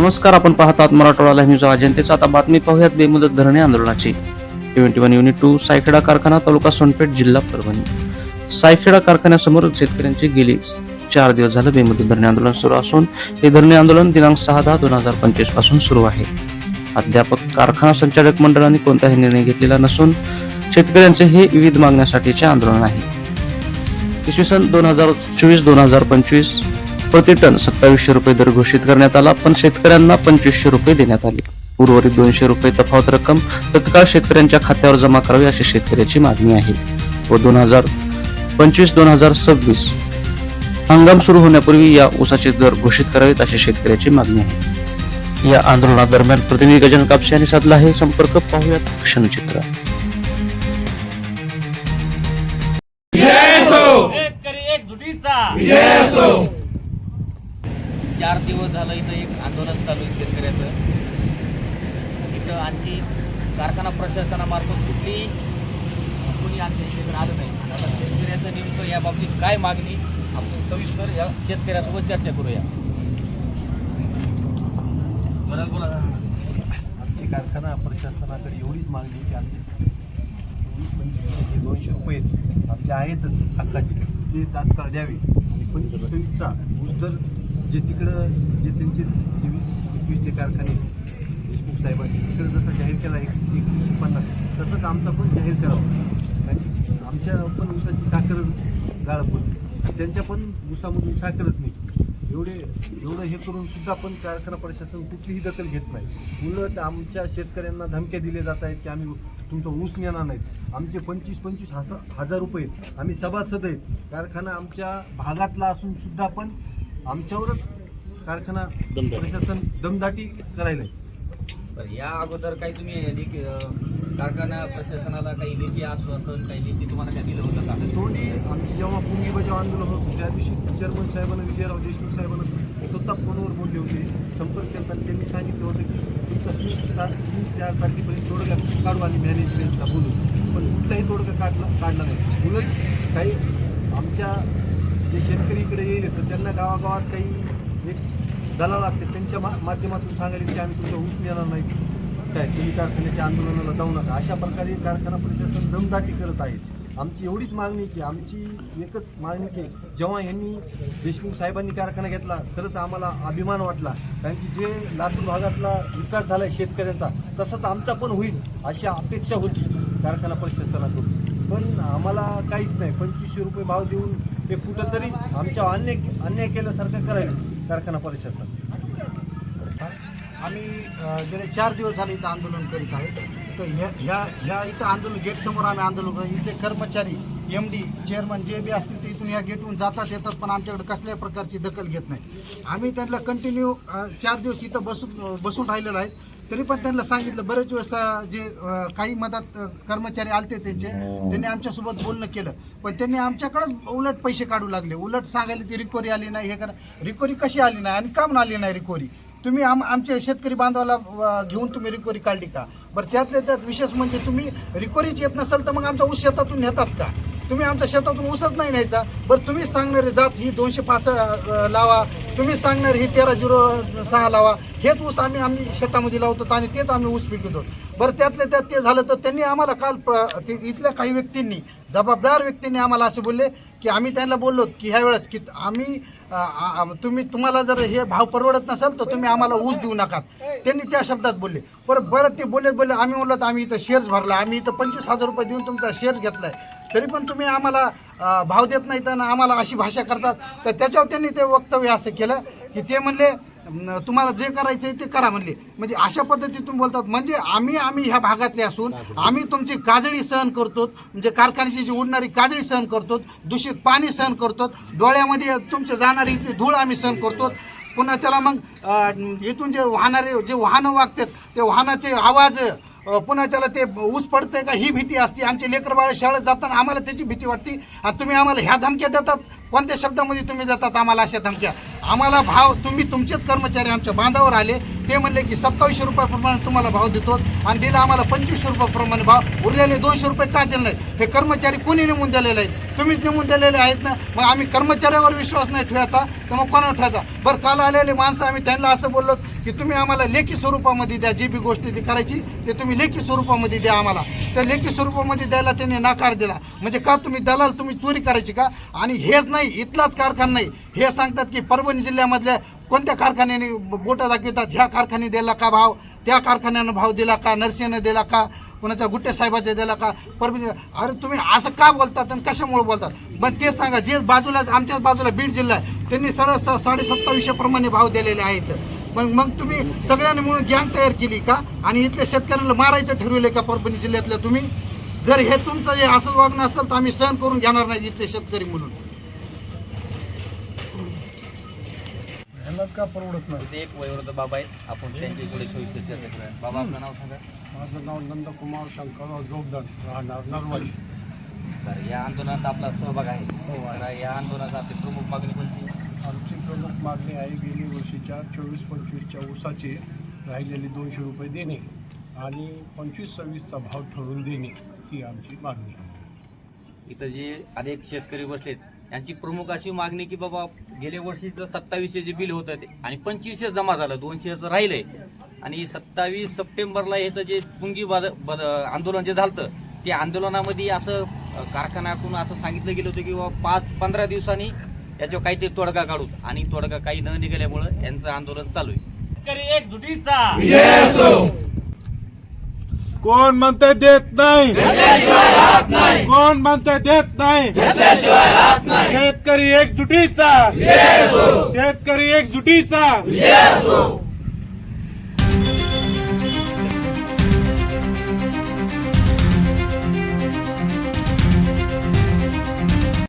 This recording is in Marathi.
नमस्कार आपण पाहतात मराठवाडा न्यूज जनतेचा. आता बातमी पाहूयात बेमुदत धरणे आंदोलनाची. Twenty one unit two Saykheda कारखाना तालुका सोनपेठ जिल्हा परभणी. सायखेडा कारखान्यासमोर शेतकऱ्यांची गेली चार दिवस झालं बेमुदत धरणे आंदोलन सुरू असून हे धरणे आंदोलन दिनांक सहा दहा दोन हजार पंचवीसपासून सुरू आहे. अध्यापक कारखाना संचालक मंडळाने कोणताही निर्णय घेतलेला नसून शेतकऱ्यांचे हे विविध मागण्यासाठीचे आंदोलन आहे. इसवी सन दोन हजार चोवीस दोन हजार पंचवीस प्रति टन सत्तावीसशे रुपये दर घोषित करण्यात आला पण शेतकऱ्यांना पंचवीसशे रुपये देण्यात आले. उर्वरित दोनशे रुपये तफावत रक्कम तत्काळ शेतकऱ्यांच्या खात्यावर जमा करावी अशी शेतकऱ्याची मागणी आहे. व दोन हजार पंचवीस दोन हजार सव्वीस हंगाम सुरू होण्यापूर्वी या ऊसाचे दर घोषित करावेत अशी शेतकऱ्याची मागणी आहे. या आंदोलनादरम्यान प्रतिनिधी गजानन कापसे यांनी साधला आहे संपर्क. पाहूयात क्षणचित्र. चार दिवस झालं इथं एक आंदोलन चालू आहे शेतकऱ्याचं. इथं आणखी कारखाना प्रशासनामार्फत कुठली कोणी आणखी इकडे आलं नाही. आता शेतकऱ्याचं नेमकं या बाबतीत काय मागणी? आपण सविस्तर या शेतकऱ्यासोबत चर्चा करूया. बरं बोला. आमची कारखाना प्रशासनाकडे एवढीच मागणी की आमची वीस पंचवीसचे दोनशे रुपये आमचे आहेतच हक्काचे ते तात्काळ द्यावे. आणि पंचवीस सव्वीसचा ऊस दर जे तिकडं जे त्यांचे जे वीस एकवीसचे कारखाने देशमुख साहेबांचे तिकडं जसं जाहीर केला एक एकवीसशे पन्नास तसंच आमचा पण जाहीर करावा. आणि आमच्या पण ऊसाची साखरच गाळप त्यांच्या पण ऊसामधून साखरच नाही. एवढे एवढं हे करून सुद्धा पण कारखाना प्रशासन कुठलीही दखल घेत नाही. उलट आमच्या शेतकऱ्यांना धमक्या दिल्या जात आहेत की आम्ही तुमचा ऊस नेणार नाहीत. आमचे पंचवीस पंचवीस हसा हजार रुपये आम्ही सभासद आहेत. कारखाना आमच्या भागातला असून सुद्धा पण आमच्यावरच कारखाना प्रशासन दमदाटी करायला या अगोदर काही तुम्ही कारखाना प्रशासनाला काही लेखी आश्वासन काही लेखी तुम्हाला काय दिलं होतं का? थोडी आमची जेव्हा भूमी बजाव आंदोलन होतं त्या दिवशी चेअरमन साहेबांना विजयराव देशमुख साहेबांना स्वतः फोनवर बोलले होते संपर्क केला. त्यांनी सांगितलं होतं की तुमचा तीन तार तीन चार तारखेपर्यंत तोडगा काढू आणि मॅनेजमेंटला बोलू. पण कुठलाही तोडगा काढला काढला नाही. उलट काही आमच्या जे शेतकरी इकडे येईल तर त्यांना गावागावात काही एक दलाल असते त्यांच्या मा माध्यमातून सांगायचे की आम्ही तुमचा ऊस नेणार नाही. काय तुम्ही कारखान्याच्या आंदोलनाला जाऊ नका. अशा प्रकारे कारखाना प्रशासन दमदाटी करत आहे. आमची एवढीच मागणी की आमची एकच मागणी की जेव्हा यांनी देशमुख साहेबांनी कारखाना घेतला खरंच आम्हाला अभिमान वाटला. कारण की जे लातूर भागातला विकास झाला आहे शेतकऱ्यांचा तसाच आमचा पण होईल अशी अपेक्षा होती कारखाना प्रशासनाकडून. पण आम्हाला काहीच नाही. पंचवीसशे रुपये भाव देऊन ते कुठंतरी आमच्या अन्याय अन्याय केल्यासारखं करायला कारखाना परिषद आम्ही गेले चार दिवस झाले इथं आंदोलन करीत आहे तर ह्या ह्या ह्या इथं आंदोलन गेटसमोर आम्ही आंदोलन करतो इथे कर्मचारी एम डी चेअरमन जे बी असतील ते इथून या गेटवरून जातात येतात पण आमच्याकडे कसल्याही प्रकारची दखल घेत नाही. आम्ही त्यांना कंटिन्यू चार दिवस इथं बसून बसून राहिलेलो आहेत. तरी पण त्यांना सांगितलं बरेच वेळेस जे काही मदत कर्मचारी आलते त्यांचे त्यांनी आमच्यासोबत बोलणं केलं. पण त्यांनी आमच्याकडंच उलट पैसे काढू लागले. उलट सांगायला ती रिकवरी आली नाही हे करा. रिकवरी कशी आली नाही? आणि का म्हणून आली नाही रिकवरी तुम्ही आम आमच्या शेतकरी बांधवाला घेऊन तुम्ही रिकवरी काढली का? बरं त्यातल्या त्यात विशेष म्हणजे तुम्ही रिकवरीच येत नसेल तर मग आमचा ऊस शेतातून नेतात का? तुम्ही आमच्या शेतातून ऊसच नाही न्यायचा. बरं तुम्हीच सांगणारी जात ही दोनशे पाच लावा. तुम्हीच सांगणार ही तेरा झिरो सहा लावा. हेच ऊस आम्ही आम्ही शेतामध्ये लावतो आणि तेच आम्ही ऊस पिकवतो. बरं त्यातल्या त्यात ते झालं तर त्यांनी आम्हाला काल प्र- ते इथल्या काही व्यक्तींनी जबाबदार व्यक्तींनी आम्हाला असे बोलले की आम्ही त्यांना बोललो की ह्या वेळेस की आम्ही तुम्ही तुम्हाला जर हे भाव परवडत नसेल तर तुम्ही आम्हाला ऊस देऊ नका. त्यांनी त्या शब्दात बोलले. बरं बरं ते बोलत बोलले आम्ही म्हणलो तर आम्ही इथं शेअर्स भरला. आम्ही इथं पंचवीस हजार रुपये देऊन तुमचा शेअर्स घेतलाय. तरी पण तुम्ही आम्हाला भाव देत नाही तर आम्हाला अशी भाषा करतात. तर त्याच्यावर त्यांनी ते वक्तव्य असं केलं की ते म्हणले तुम्हाला जे करायचं आहे ते करा म्हणले. म्हणजे अशा पद्धतीतून बोलतात. म्हणजे आम्ही आम्ही ह्या भागातले असून आम्ही तुमची काजळी सहन करतो. म्हणजे कारखान्याची जी उडणारी काजळी सहन करतो दूषित पाणी सहन करतो डोळ्यामध्ये तुमचे जाणारी इथली धूळ आम्ही सहन करतो. पुन्हा त्याला मग इथून जे वाहणारे जे वाहनं वागतात ते वाहनाचे आवाज पुन्हा त्याला ते ऊस पडतंय का ही भीती असते. आमचे लेकर बाळ शाळेत जाताना आम्हाला त्याची भीती वाटते. आणि तुम्ही आम्हाला ह्या धमक्या देतात. कोणत्या शब्दामध्ये तुम्ही देतात आम्हाला अशा धमक्या? आम्हाला भाव तुम्ही तुमचेच कर्मचारी आमच्या बांधावर आले. ते म्हणले की सत्तावीसशे रुपयाप्रमाणे तुम्हाला भाव देतो. आणि दिला आम्हाला पंचवीसशे रुपयाप्रमाणे भाव. उरलेले दोनशे रुपये का दिले नाही हे कर्मचारी कोणी नेमून दिलेले आहेत? तुम्हीच नेमून दिलेले आहेत ना? मग आम्ही कर्मचाऱ्यावर विश्वास नाही ठेवायचा. तर मग कोणावर ठेवायचा? बरं काल आलेले माणसं आम्ही त्यांना असं बोललो की तुम्ही आम्हाला लेखी स्वरूपामध्ये द्या जी बी गोष्टी ती करायची ते तुम्ही लेखी स्वरूपामध्ये द्या आम्हाला. त्या लेखी स्वरूपामध्ये द्यायला त्यांनी नकार दिला. म्हणजे का तुम्ही दलाल तुम्ही चोरी करायची का? आणि हेच नाही इथलाच कारखाना नाही. हे सांगतात की परभणी जिल्ह्यामधल्या कोणत्या कारखान्याने बोटा दाखवतात? ह्या कारखाने दिला का भाव? त्या कारखान्यानं भाव दिला का? नरसेनं दिला का? कोणाच्या गुट्टे साहेबाच्या दिला का? परभणी अरे तुम्ही असं का बोलतात आणि कशामुळे बोलतात? पण ते सांगा जे बाजूला आमच्याच बाजूला बीड जिल्हा आहे. त्यांनी सरळ स- साडे सत्तावीसशे प्रमाणे भाव दिलेले आहेत. मग मग तुम्ही सगळ्यांनी म्हणून गँग तयार केली का? आणि इथल्या शेतकऱ्यांना मारायचं ठरवले का परभणी जिल्ह्यातल्या तुम्ही? जर हे तुमचं जे असं वागणं असेल तर आम्ही सहन करून घेणार नाही इथले शेतकरी म्हणून. का परवडत नाही? इथे एक वयोवृद्ध बाबा आहेत. आपण त्यांची थोडी सोयीची चर्चा करूया. बाबा आपलं नाव सांगा. माझं नाव नंदकुमार शंकरराव जोगदार राहणार नरवाडी. बरं या आंदोलनात आपला सहभाग आहे. हो, आहे. तर या आंदोलनात आपली प्रमुख मागणी कोणती? आमची प्रमुख मागणी आहे गेली वर्षीच्या चोवीस पंचवीसच्या ऊसाचे राहिलेले दोनशे रुपये देणे आणि पंचवीस सव्वीसचा भाव ठरवून देणे ही आमची मागणी आहे. इथं जे अनेक शेतकरी बसलेत यांची प्रमुख अशी मागणी की बाबा गेल्या वर्षीचं सत्तावीसचे जे बिल होतं ते आणि पंचवीसशे जमा झालं दोनशेचं राहिलंय आणि सत्तावीस सप्टेंबरला ह्याचं जे पुंगी बद बद आंदोलन जे झालं ते आंदोलनामध्ये असं कारखान्यातून असं सांगितलं गेलं होतं की बाबा पाच पंधरा दिवसांनी याच्यावर काहीतरी तोडगा काढू. आणि तोडगा काही न निघाल्यामुळं यांचं आंदोलन चालू आहे. शेतकरी एकजुटीचा. कोण म्हणते देत नाही? कोण म्हणते देत नाही? शेतकरी एकजुटीचा. शेतकरी एकजुटीचा.